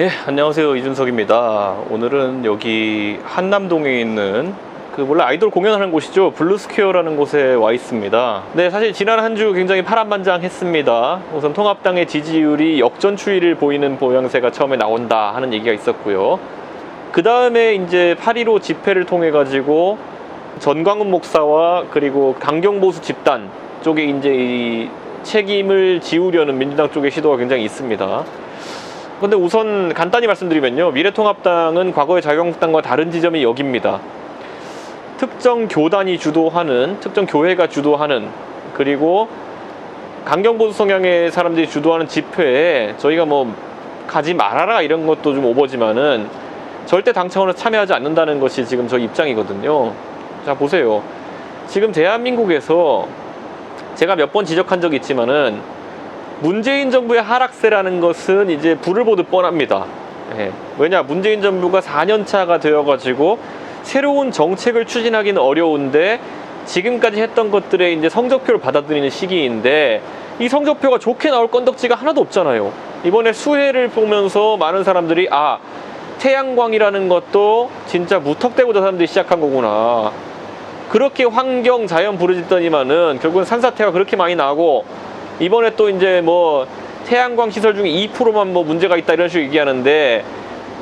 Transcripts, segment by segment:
예, 안녕하세요. 이준석입니다. 오늘은 여기 한남동에 있는 그 원래 아이돌 공연하는 곳이죠. 블루스퀘어라는 곳에 와 있습니다. 네, 사실 지난 한 주 굉장히 파란만장했습니다. 우선 통합당의 지지율이 역전 추이를 보이는 모양새가 처음에 나온다 하는 얘기가 있었고요. 그 다음에 이제 8.15 집회를 통해 가지고 전광훈 목사와 그리고 강경보수 집단 쪽에 이제 이 책임을 지우려는 민주당 쪽의 시도가 굉장히 있습니다. 근데 우선 간단히 말씀드리면요. 미래통합당은 과거의 자유한국당과 다른 지점이 여기입니다. 특정 교단이 주도하는, 특정 교회가 주도하는, 그리고 강경보수 성향의 사람들이 주도하는 집회에 저희가 뭐 가지 말아라 이런 것도 좀 오버지만은 절대 당 차원에서 참여하지 않는다는 것이 지금 저희 입장이거든요. 자, 보세요. 지금 대한민국에서 제가 몇 번 지적한 적이 있지만은 문재인 정부의 하락세라는 것은 이제 불을 보듯 뻔합니다. 예. 왜냐, 문재인 정부가 4년 차가 되어가지고 새로운 정책을 추진하기는 어려운데 지금까지 했던 것들의 이제 성적표를 받아들이는 시기인데 이 성적표가 좋게 나올 건덕지가 하나도 없잖아요. 이번에 수해를 보면서 많은 사람들이 아, 태양광이라는 것도 진짜 무턱대고 저 사람들이 시작한 거구나. 그렇게 환경, 자연 부르짖더니만은 결국은 산사태가 그렇게 많이 나고 이번에 또 이제 뭐 태양광 시설 중에 2%만 뭐 문제가 있다 이런 식으로 얘기하는데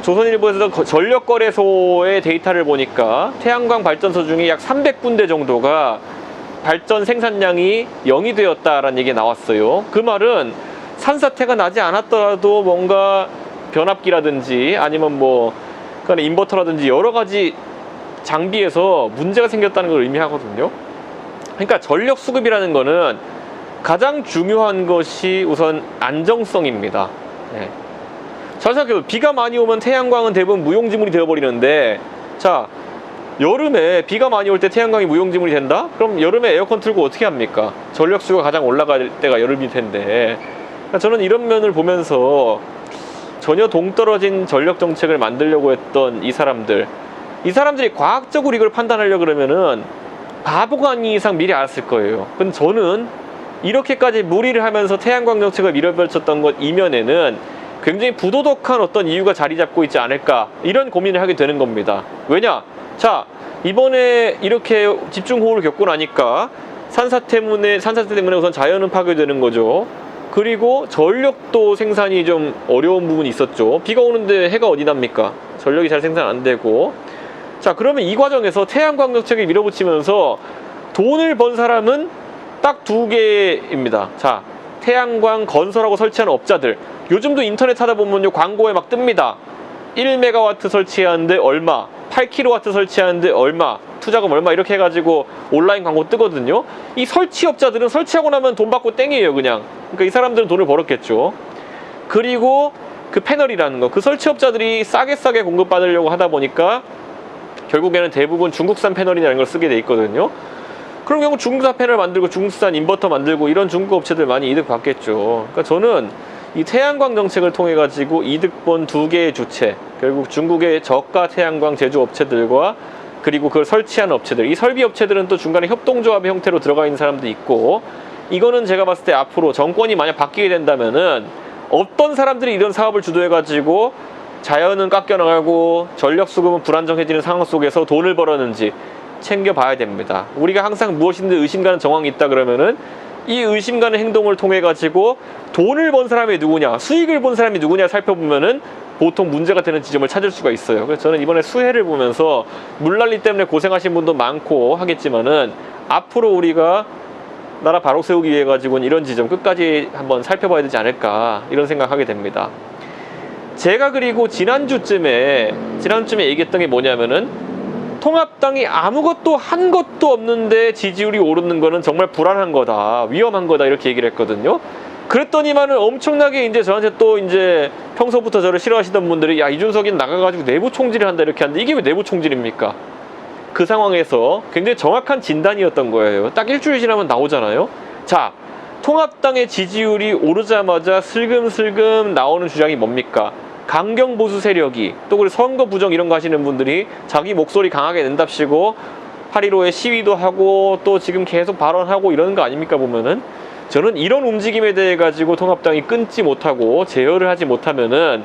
조선일보에서 거- 전력 거래소의 데이터를 보니까 태양광 발전소 중에 약 300군데 정도가 발전 생산량이 0이 되었다라는 얘기가 나왔어요. 그 말은 산사태가 나지 않았더라도 뭔가 변압기라든지 아니면 뭐 그러니까 인버터라든지 여러 가지 장비에서 문제가 생겼다는 걸 의미하거든요. 그러니까 전력 수급이라는 거는 가장 중요한 것이 우선 안정성입니다. 네. 잘 생각해도 비가 많이 오면 태양광은 대부분 무용지물이 되어버리는데 자 여름에 비가 많이 올 때 태양광이 무용지물이 된다? 그럼 여름에 에어컨 틀고 어떻게 합니까? 전력 수요가 가장 올라갈 때가 여름일 텐데 그러니까 저는 이런 면을 보면서 전혀 동떨어진 전력 정책을 만들려고 했던 이 사람들 이 사람들이 과학적으로 이걸 판단하려고 그러면은 바보가 아닌 이상 미리 알았을 거예요. 근데 저는 이렇게까지 무리를 하면서 태양광 정책을 밀어펼쳤던 것 이면에는 굉장히 부도덕한 어떤 이유가 자리 잡고 있지 않을까 이런 고민을 하게 되는 겁니다. 왜냐? 자 이번에 이렇게 집중호우를 겪고 나니까 산사 때문에 산사태 때문에 우선 자연은 파괴되는 거죠. 그리고 전력도 생산이 좀 어려운 부분이 있었죠. 비가 오는데 해가 어디 납니까? 전력이 잘 생산 안 되고. 자, 그러면 이 과정에서 태양광 정책을 밀어붙이면서 돈을 번 사람은 딱 두 개입니다. 자, 태양광 건설하고 설치하는 업자들. 요즘도 인터넷 찾아보면요, 광고에 막 뜹니다. 1메가와트 설치하는데 얼마, 8kW 설치하는데 얼마, 투자금 얼마 이렇게 해가지고 온라인 광고 뜨거든요. 이 설치업자들은 설치하고 나면 돈 받고 땡이에요, 그냥. 그러니까 이 사람들은 돈을 벌었겠죠. 그리고 그 패널이라는 거, 그 설치업자들이 싸게 싸게 공급받으려고 하다 보니까 결국에는 대부분 중국산 패널이라는 걸 쓰게 돼 있거든요. 그런 경우 중국산 패널 만들고 중국산 인버터 만들고 이런 중국 업체들 많이 이득 받겠죠. 그러니까 저는 이 태양광 정책을 통해 가지고 이득 본 두 개의 주체, 결국 중국의 저가 태양광 제조 업체들과 그리고 그걸 설치하는 업체들, 이 설비 업체들은 또 중간에 협동조합의 형태로 들어가 있는 사람도 있고, 이거는 제가 봤을 때 앞으로 정권이 만약 바뀌게 된다면은 어떤 사람들이 이런 사업을 주도해 가지고 자연은 깎여나가고 전력 수급은 불안정해지는 상황 속에서 돈을 벌었는지 챙겨봐야 됩니다. 우리가 항상 무엇인데 의심가는 정황이 있다 그러면은 이 의심가는 행동을 통해 가지고 돈을 번 사람이 누구냐, 수익을 본 사람이 누구냐 살펴보면은 보통 문제가 되는 지점을 찾을 수가 있어요. 그래서 저는 이번에 수해를 보면서 물난리 때문에 고생하신 분도 많고 하겠지만은 앞으로 우리가 나라 바로 세우기 위해 가지고는 이런 지점 끝까지 한번 살펴봐야 되지 않을까 이런 생각하게 됩니다. 제가 그리고 지난주쯤에 지난주쯤에 얘기했던 게 뭐냐면은 통합당이 아무것도 한 것도 없는데 지지율이 오르는 거는 정말 불안한 거다 위험한 거다 이렇게 얘기를 했거든요. 그랬더니만은 엄청나게 이제 저한테 또 이제 평소부터 저를 싫어하시던 분들이 야 이준석이 나가가지고 내부 총질을 한다 이렇게 하는데 이게 왜 내부 총질입니까? 그 상황에서 굉장히 정확한 진단이었던 거예요. 딱 일주일 지나면 나오잖아요. 자 통합당의 지지율이 오르자마자 슬금슬금 나오는 주장이 뭡니까? 강경 보수 세력이 또 그리고 선거 부정 이런 거 하시는 분들이 자기 목소리 강하게 낸답시고 8.15에 시위도 하고 또 지금 계속 발언하고 이러는 거 아닙니까 보면은 저는 이런 움직임에 대해 가지고 통합당이 끊지 못하고 제어를 하지 못하면은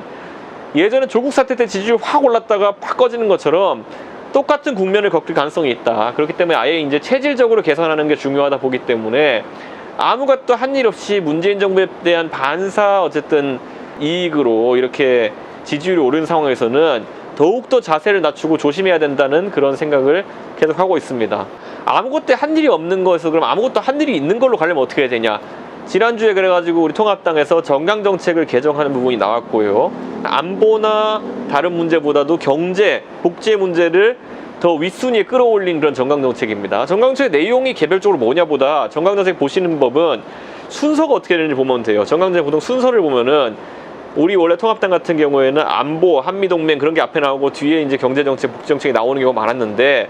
예전에 조국 사태 때 지지율 확 올랐다가 확 꺼지는 것처럼 똑같은 국면을 겪을 가능성이 있다. 그렇기 때문에 아예 이제 체질적으로 개선하는 게 중요하다 보기 때문에 아무것도 한 일 없이 문재인 정부에 대한 반사 어쨌든 이익으로 이렇게 지지율이 오른 상황에서는 더욱더 자세를 낮추고 조심해야 된다는 그런 생각을 계속 하고 있습니다. 아무것도 한 일이 없는 거에서 그럼 아무것도 한 일이 있는 걸로 가려면 어떻게 해야 되냐? 지난주에 그래가지고 우리 통합당에서 정강 정책을 개정하는 부분이 나왔고요. 안보나 다른 문제보다도 경제, 복지의 문제를 더 윗순위에 끌어올린 그런 정강 정책입니다. 정강 정책 내용이 개별적으로 뭐냐보다 정강 정책 보시는 법은 순서가 어떻게 되는지 보면 돼요. 정강 정책 보통 순서를 보면은 우리 원래 통합당 같은 경우에는 안보, 한미동맹 그런 게 앞에 나오고 뒤에 이제 경제정책, 복지정책이 나오는 경우가 많았는데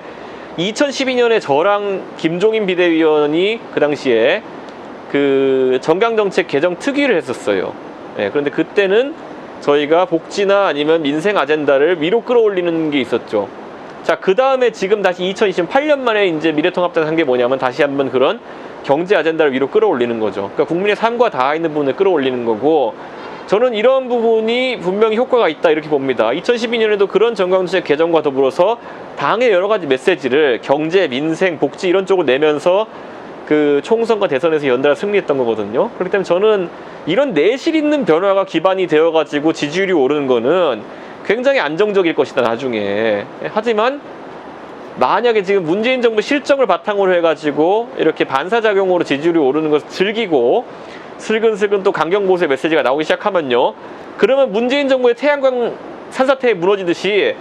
2012년에 저랑 김종인 비대위원이 그 당시에 그 정강정책 개정 특위를 했었어요. 예, 그런데 그때는 저희가 복지나 아니면 민생 아젠다를 위로 끌어올리는 게 있었죠. 자, 그 다음에 지금 다시 2028년 만에 이제 미래통합당 한 게 뭐냐면 다시 한번 그런 경제 아젠다를 위로 끌어올리는 거죠. 그러니까 국민의 삶과 닿아 있는 부분을 끌어올리는 거고 저는 이런 부분이 분명히 효과가 있다 이렇게 봅니다. 2012년에도 그런 정강정책 개정과 더불어서 당의 여러 가지 메시지를 경제, 민생, 복지 이런 쪽으로 내면서 그 총선과 대선에서 연달아 승리했던 거거든요. 그렇기 때문에 저는 이런 내실 있는 변화가 기반이 되어가지고 지지율이 오르는 거는 굉장히 안정적일 것이다 나중에. 하지만 만약에 지금 문재인 정부 실정을 바탕으로 해가지고 이렇게 반사작용으로 지지율이 오르는 것을 즐기고 슬근슬근 또 강경보수의 메시지가 나오기 시작하면요. 그러면 문재인 정부의 태양광 산사태에 무너지듯이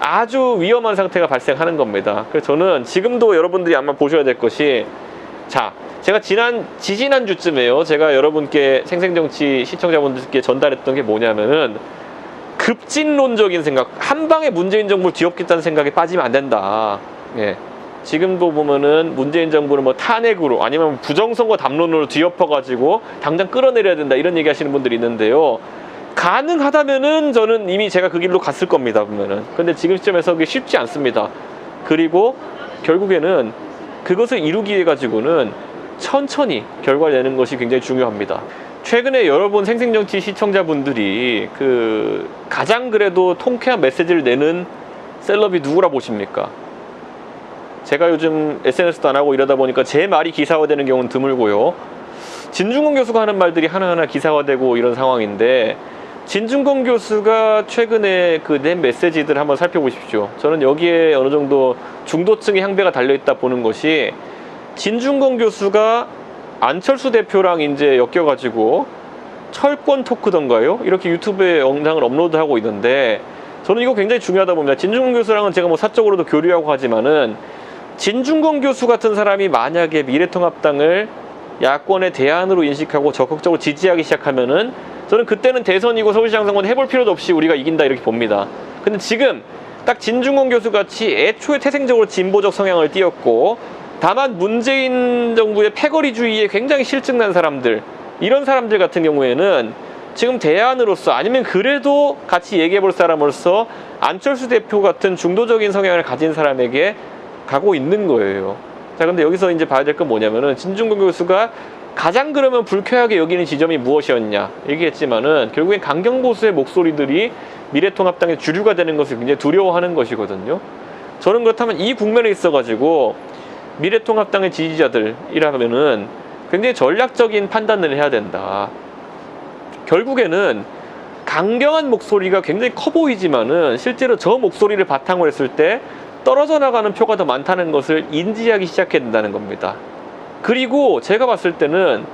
아주 위험한 상태가 발생하는 겁니다. 그래서 저는 지금도 여러분들이 아마 보셔야 될 것이 자, 제가 지난 지지난 주쯤에요. 제가 여러분께 생생정치 시청자분들께 전달했던 게 뭐냐면은 급진론적인 생각, 한 방에 문재인 정부를 뒤엎겠다는 생각에 빠지면 안 된다. 예. 지금도 보면은 문재인 정부는 뭐 탄핵으로 아니면 부정선거 담론으로 뒤엎어가지고 당장 끌어내려야 된다 이런 얘기 하시는 분들이 있는데요. 가능하다면은 저는 이미 제가 그 길로 갔을 겁니다, 보면은. 근데 지금 시점에서 그게 쉽지 않습니다. 그리고 결국에는 그것을 이루기 위해 가지고는 천천히 결과를 내는 것이 굉장히 중요합니다. 최근에 여러분 생생정치 시청자분들이 그 가장 그래도 통쾌한 메시지를 내는 셀럽이 누구라 보십니까? 제가 요즘 SNS도 안 하고 이러다 보니까 제 말이 기사화되는 경우는 드물고요. 진중권 교수가 하는 말들이 하나하나 기사화되고 이런 상황인데 진중권 교수가 최근에 그 낸 메시지들 한번 살펴보십시오. 저는 여기에 어느 정도 중도층의 향배가 달려있다 보는 것이 진중권 교수가 안철수 대표랑 이제 엮여가지고 철권 토크던가요? 이렇게 유튜브에 영상을 업로드하고 있는데 저는 이거 굉장히 중요하다 봅니다. 진중권 교수랑은 제가 뭐 사적으로도 교류하고 하지만은 진중권 교수 같은 사람이 만약에 미래통합당을 야권의 대안으로 인식하고 적극적으로 지지하기 시작하면은 저는 그때는 대선이고 서울시장 선거는 해볼 필요도 없이 우리가 이긴다 이렇게 봅니다. 근데 지금 딱 진중권 교수 같이 애초에 태생적으로 진보적 성향을 띄었고 다만 문재인 정부의 패거리주의에 굉장히 실증난 사람들 이런 사람들 같은 경우에는 지금 대안으로서 아니면 그래도 같이 얘기해 볼 사람으로서 안철수 대표 같은 중도적인 성향을 가진 사람에게 가고 있는 거예요. 자, 근데 여기서 이제 봐야 될 건 뭐냐면은 진중권 교수가 가장 그러면 불쾌하게 여기는 지점이 무엇이었냐 얘기했지만은 결국엔 강경보수의 목소리들이 미래통합당의 주류가 되는 것을 굉장히 두려워하는 것이거든요. 저는 그렇다면 이 국면에 있어가지고 미래통합당의 지지자들이라면은 굉장히 전략적인 판단을 해야 된다. 결국에는 강경한 목소리가 굉장히 커 보이지만은 실제로 저 목소리를 바탕으로 했을 때 떨어져 나가는 표가 더 많다는 것을 인지하기 시작해야 된다는 겁니다. 그리고 제가 봤을 때는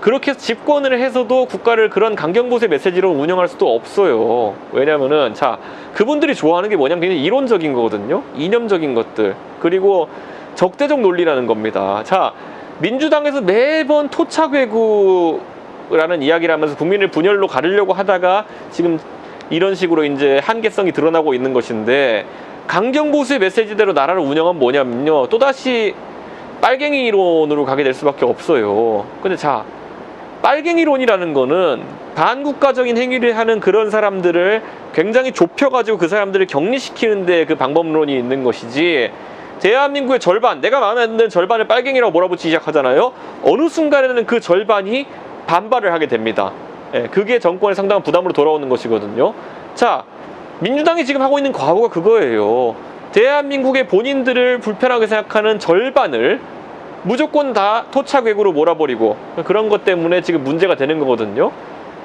그렇게 집권을 해서도 국가를 그런 강경보수의 메시지로 운영할 수도 없어요. 왜냐면은, 자, 그분들이 좋아하는 게 뭐냐면 굉장히 이론적인 거거든요. 이념적인 것들. 그리고 적대적 논리라는 겁니다. 자, 민주당에서 매번 토착 외구라는 이야기를 하면서 국민을 분열로 가르려고 하다가 지금 이런 식으로 이제 한계성이 드러나고 있는 것인데 강경보수의 메시지대로 나라를 운영하면 뭐냐면요. 또다시 빨갱이 이론으로 가게 될 수밖에 없어요. 근데 자, 빨갱이론이라는 거는 반국가적인 행위를 하는 그런 사람들을 굉장히 좁혀가지고 그 사람들을 격리시키는데 그 방법론이 있는 것이지 대한민국의 절반, 내가 마음에 안 드는 절반을 빨갱이라고 몰아붙이기 시작하잖아요. 어느 순간에는 그 절반이 반발을 하게 됩니다. 예, 그게 정권의 상당한 부담으로 돌아오는 것이거든요. 자, 민주당이 지금 하고 있는 과오가 그거예요. 대한민국의 본인들을 불편하게 생각하는 절반을 무조건 다 토착외구로 몰아버리고 그런 것 때문에 지금 문제가 되는 거거든요.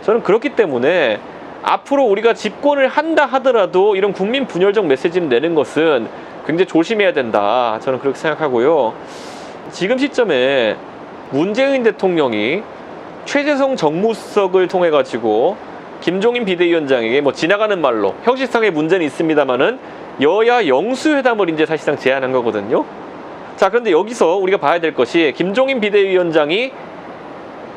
저는 그렇기 때문에 앞으로 우리가 집권을 한다 하더라도 이런 국민 분열적 메시지를 내는 것은 굉장히 조심해야 된다. 저는 그렇게 생각하고요. 지금 시점에 문재인 대통령이 최재성 정무수석을 통해 가지고 김종인 비대위원장에게 뭐 지나가는 말로 형식상의 문제는 있습니다만은 여야 영수회담을 이제 사실상 제안한 거거든요. 자, 그런데 여기서 우리가 봐야 될 것이 김종인 비대위원장이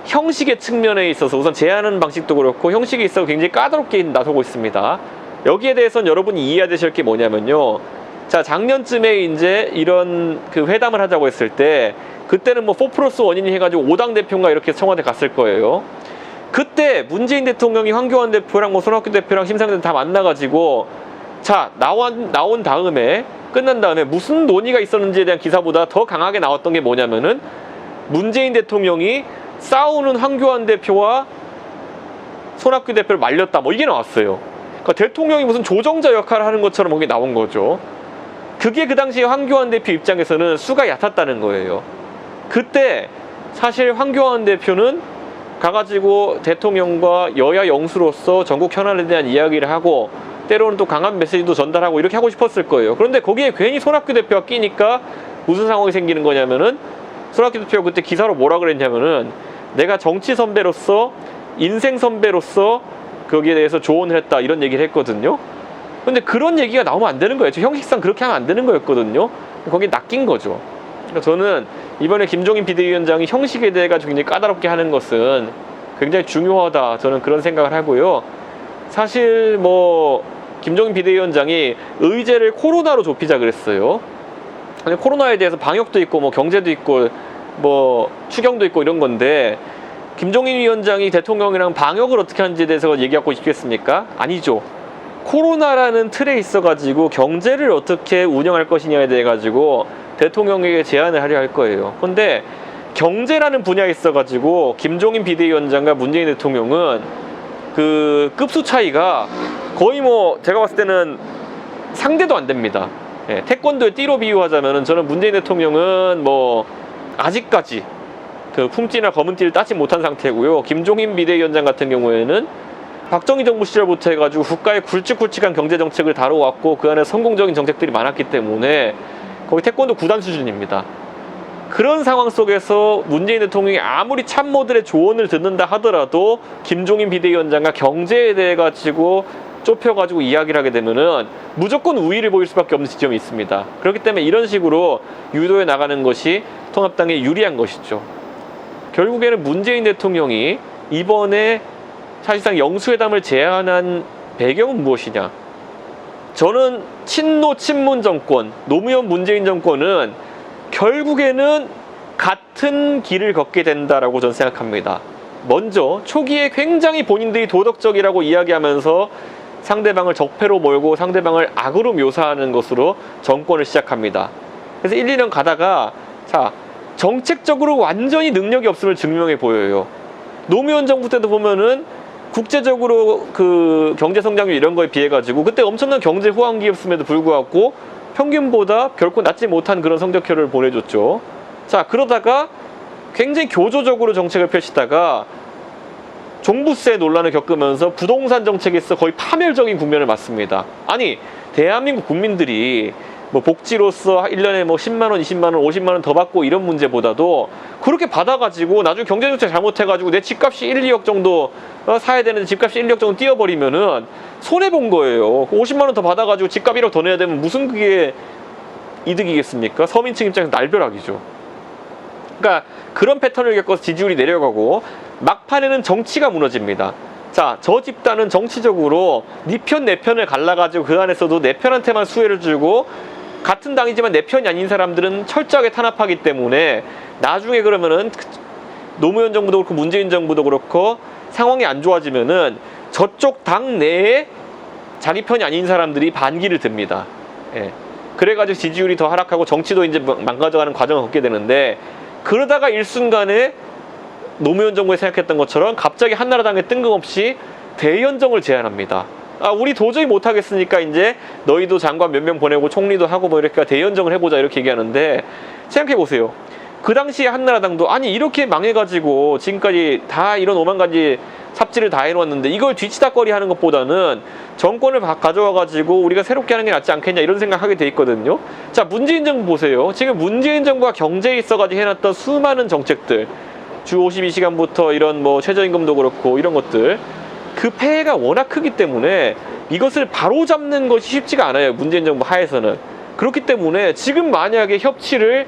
형식의 측면에 있어서 우선 제안하는 방식도 그렇고 형식에 있어서 굉장히 까다롭게 나서고 있습니다. 여기에 대해서는 여러분이 이해해야 되실 게 뭐냐면요. 자, 작년쯤에 이제 이런 그 회담을 하자고 했을 때 그때는 뭐4 플러스 원인이 해가지고 5당 대표가 이렇게 청와대 갔을 거예요. 그때 문재인 대통령이 황교안 대표랑 뭐 손학규 대표랑 심상정 다 만나가지고 자 나온 나온 다음에 끝난 다음에 무슨 논의가 있었는지에 대한 기사보다 더 강하게 나왔던 게 뭐냐면은 문재인 대통령이 싸우는 황교안 대표와 손학규 대표를 말렸다 뭐 이게 나왔어요. 그러니까 대통령이 무슨 조정자 역할을 하는 것처럼 거기 나온 거죠. 그게 그 당시에 황교안 대표 입장에서는 수가 얕았다는 거예요. 그때 사실 황교안 대표는 가가지고 대통령과 여야 영수로서 전국 현안에 대한 이야기를 하고 때로는 또 강한 메시지도 전달하고 이렇게 하고 싶었을 거예요. 그런데 거기에 괜히 손학규 대표가 끼니까 무슨 상황이 생기는 거냐면은 손학규 대표가 그때 기사로 뭐라 그랬냐면은 내가 정치 선배로서 인생 선배로서 거기에 대해서 조언을 했다 이런 얘기를 했거든요. 근데 그런 얘기가 나오면 안 되는 거예요. 저 형식상 그렇게 하면 안 되는 거였거든요. 거기에 낚인 거죠. 그러니까 저는 이번에 김종인 비대위원장이 형식에 대해 가지고 굉장히 까다롭게 하는 것은 굉장히 중요하다. 저는 그런 생각을 하고요. 사실 뭐 김종인 비대위원장이 의제를 코로나로 좁히자 그랬어요. 아니, 코로나에 대해서 방역도 있고 뭐 경제도 있고 뭐 추경도 있고 이런 건데 김종인 위원장이 대통령이랑 방역을 어떻게 하는지에 대해서 얘기하고 싶겠습니까? 아니죠. 코로나라는 틀에 있어 가지고 경제를 어떻게 운영할 것이냐에 대해 가지고 대통령에게 제안을 하려 할 거예요. 근데 경제라는 분야에 있어가지고 김종인 비대위원장과 문재인 대통령은 그 급수 차이가 거의 뭐 제가 봤을 때는 상대도 안 됩니다. 예, 태권도의 띠로 비유하자면은 저는 문재인 대통령은 뭐 아직까지 그 쿵찌나 검은 띠를 따지 못한 상태고요. 김종인 비대위원장 같은 경우에는 박정희 정부 시절부터 해가지고 국가의 굵직굵직한 경제 정책을 다뤄왔고 그 안에 성공적인 정책들이 많았기 때문에 거의 태권도 구단 수준입니다. 그런 상황 속에서 문재인 대통령이 아무리 참모들의 조언을 듣는다 하더라도 김종인 비대위원장과 경제에 대해 가지고 좁혀가지고 이야기를 하게 되면은 무조건 우위를 보일 수밖에 없는 지점이 있습니다. 그렇기 때문에 이런 식으로 유도해 나가는 것이 통합당에 유리한 것이죠. 결국에는 문재인 대통령이 이번에 사실상 영수회담을 제안한 배경은 무엇이냐? 저는 친노 친문 정권, 노무현 문재인 정권은 결국에는 같은 길을 걷게 된다라고 저는 생각합니다. 먼저 초기에 굉장히 본인들이 도덕적이라고 이야기하면서 상대방을 적폐로 몰고 상대방을 악으로 묘사하는 것으로 정권을 시작합니다. 그래서 1, 2년 가다가 자 정책적으로 완전히 능력이 없음을 증명해 보여요. 노무현 정부 때도 보면은 국제적으로 그 경제 성장률 이런 거에 비해 가지고 그때 엄청난 경제 호황기였음에도 불구하고 평균보다 결코 낮지 못한 그런 성적표를 보내줬죠. 자 그러다가 굉장히 교조적으로 정책을 펼치다가 종부세 논란을 겪으면서 부동산 정책에서 거의 파멸적인 국면을 맞습니다. 아니 대한민국 국민들이 뭐 복지로서 1년에 뭐 10만 원, 20만 원, 50만 원 더 받고 이런 문제보다도 그렇게 받아 가지고 나중에 경제 정책 잘못해 가지고 내 집값이 1, 2억 정도 어, 사야 되는데 집값이 1, 2억 정도 뛰어 버리면은 손해 본 거예요. 50만 원 더 받아 가지고 집값 1억 더 내야 되면 무슨 그게 이득이겠습니까? 서민층 입장에서 날벼락이죠. 그러니까 그런 패턴을 겪어서 지지율이 내려가고 막판에는 정치가 무너집니다. 자, 저 집단은 정치적으로 네 편 내 편을 갈라가지고 그 안에서도 내 편한테만 수혜를 주고 같은 당이지만 내 편이 아닌 사람들은 철저하게 탄압하기 때문에 나중에 그러면은 그 노무현 정부도 그렇고 문재인 정부도 그렇고 상황이 안 좋아지면은 저쪽 당 내에 자기 편이 아닌 사람들이 반기를 듭니다. 예. 그래가지고 지지율이 더 하락하고 정치도 이제 망가져가는 과정을 겪게 되는데 그러다가 일순간에 노무현 정부에 생각했던 것처럼 갑자기 한나라당에 뜬금없이 대연정을 제안합니다. 아, 우리 도저히 못 하겠으니까 이제 너희도 장관 몇 명 보내고 총리도 하고 뭐 이렇게 대연정을 해보자 이렇게 얘기하는데 생각해 보세요. 그 당시에 한나라당도 아니 이렇게 망해가지고 지금까지 다 이런 오만 가지 삽질을 다 해놓았는데 이걸 뒤치다거리 하는 것보다는 정권을 바- 가져와가지고 우리가 새롭게 하는 게 낫지 않겠냐 이런 생각하게 돼 있거든요. 자 문재인 정부 보세요. 지금 문재인 정부가 경제에 있어가지고 해놨던 수많은 정책들 주 52시간부터 이런 뭐 최저임금도 그렇고 이런 것들 그 폐해가 워낙 크기 때문에 이것을 바로 잡는 것이 쉽지가 않아요. 문재인 정부 하에서는. 그렇기 때문에 지금 만약에 협치를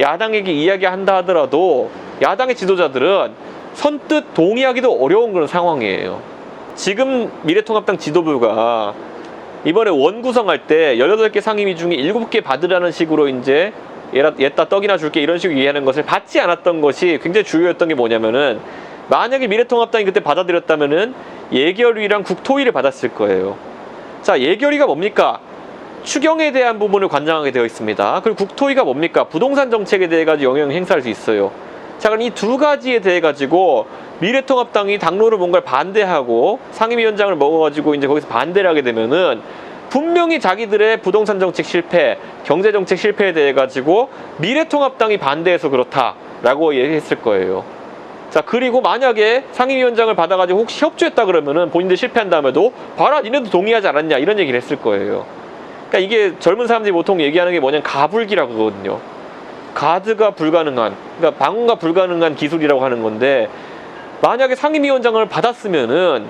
야당에게 이야기한다 하더라도 야당의 지도자들은 선뜻 동의하기도 어려운 그런 상황이에요. 지금 미래통합당 지도부가 이번에 원 구성할 때 18개 상임위 중에 7개 받으라는 식으로 이제 얘따 떡이나 줄게 이런 식으로 얘기하는 것을 받지 않았던 것이 굉장히 주요했던 게 뭐냐면은 만약에 미래통합당이 그때 받아들였다면은 예결위랑 국토위를 받았을 거예요. 자, 예결위가 뭡니까? 추경에 대한 부분을 관장하게 되어 있습니다. 그리고 국토위가 뭡니까? 부동산 정책에 대해 가지고 영향을 행사할 수 있어요. 자, 그럼 이 두 가지에 대해 가지고 미래통합당이 당로를 뭔가를 반대하고 상임위원장을 먹어가지고 이제 거기서 반대를 하게 되면은 분명히 자기들의 부동산 정책 실패, 경제 정책 실패에 대해 가지고 미래통합당이 반대해서 그렇다라고 얘기했을 거예요. 자 그리고 만약에 상임위원장을 받아가지고 혹시 협조했다 그러면은 본인들 실패한 다음에도 봐라 니네도 동의하지 않았냐 이런 얘기를 했을 거예요. 그러니까 이게 젊은 사람들이 보통 얘기하는 게 뭐냐면 가불기라고 하거든요. 가드가 불가능한, 그러니까 방어가 불가능한 기술이라고 하는 건데 만약에 상임위원장을 받았으면은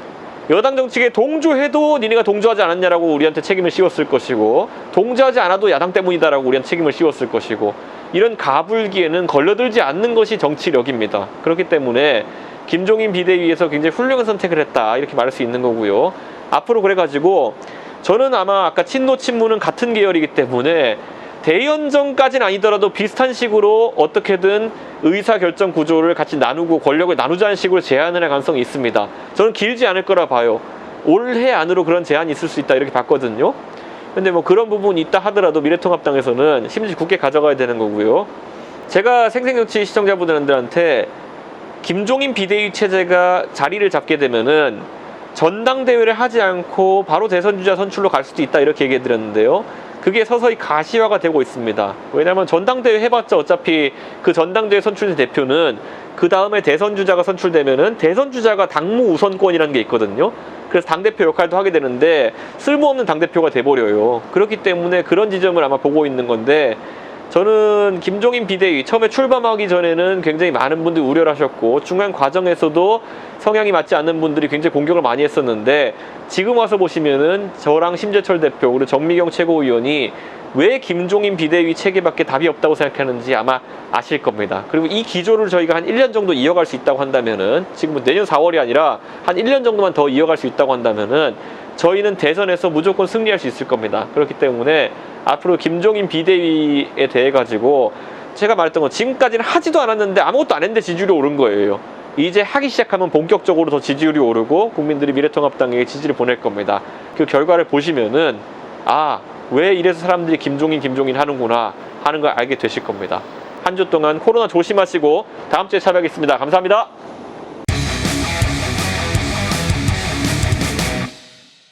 여당 정책에 동조해도 니네가 동조하지 않았냐라고 우리한테 책임을 씌웠을 것이고 동조하지 않아도 야당 때문이다라고 우리한테 책임을 씌웠을 것이고 이런 가불기에는 걸려들지 않는 것이 정치력입니다. 그렇기 때문에 김종인 비대위에서 굉장히 훌륭한 선택을 했다 이렇게 말할 수 있는 거고요. 앞으로 그래가지고 저는 아마 아까 친노 친문은 같은 계열이기 때문에 대연정까지는 아니더라도 비슷한 식으로 어떻게든 의사 결정 구조를 같이 나누고 권력을 나누자는 식으로 제안을 할 가능성이 있습니다. 저는 길지 않을 거라 봐요. 올해 안으로 그런 제안이 있을 수 있다 이렇게 봤거든요. 근데 뭐 그런 부분이 있다 하더라도 미래통합당에서는 심지 굳게 가져가야 되는 거고요. 제가 생생정치 시청자분들한테 김종인 비대위 체제가 자리를 잡게 되면은 전당대회를 하지 않고 바로 대선 주자 선출로 갈 수도 있다 이렇게 얘기해 드렸는데요. 그게 서서히 가시화가 되고 있습니다. 왜냐하면 전당대회 해봤자 어차피 그 전당대회 선출된 대표는 그 다음에 대선 주자가 선출되면은 대선 주자가 당무 우선권이라는 게 있거든요. 그래서 당 대표 역할도 하게 되는데 쓸모없는 당 대표가 돼버려요. 그렇기 때문에 그런 지점을 아마 보고 있는 건데 저는 김종인 비대위 처음에 출범하기 전에는 굉장히 많은 분들이 우려를 하셨고 중간 과정에서도 성향이 맞지 않는 분들이 굉장히 공격을 많이 했었는데 지금 와서 보시면은 저랑 심재철 대표 그리고 정미경 최고위원이 왜 김종인 비대위 체계밖에 답이 없다고 생각하는지 아마 아실 겁니다. 그리고 이 기조를 저희가 한 1년 정도 이어갈 수 있다고 한다면은 지금 뭐 내년 4월이 아니라 한 1년 정도만 더 이어갈 수 있다고 한다면은 저희는 대선에서 무조건 승리할 수 있을 겁니다. 그렇기 때문에 앞으로 김종인 비대위에 대해 가지고 제가 말했던 건 지금까지는 하지도 않았는데 아무것도 안 했는데 지지율이 오른 거예요. 이제 하기 시작하면 본격적으로 더 지지율이 오르고 국민들이 미래통합당에게 지지를 보낼 겁니다. 그 결과를 보시면은 아, 왜 이래서 사람들이 김종인 김종인 하는구나 하는 걸 알게 되실 겁니다. 한 주 동안 코로나 조심하시고 다음 주에 찾아뵙겠습니다. 감사합니다.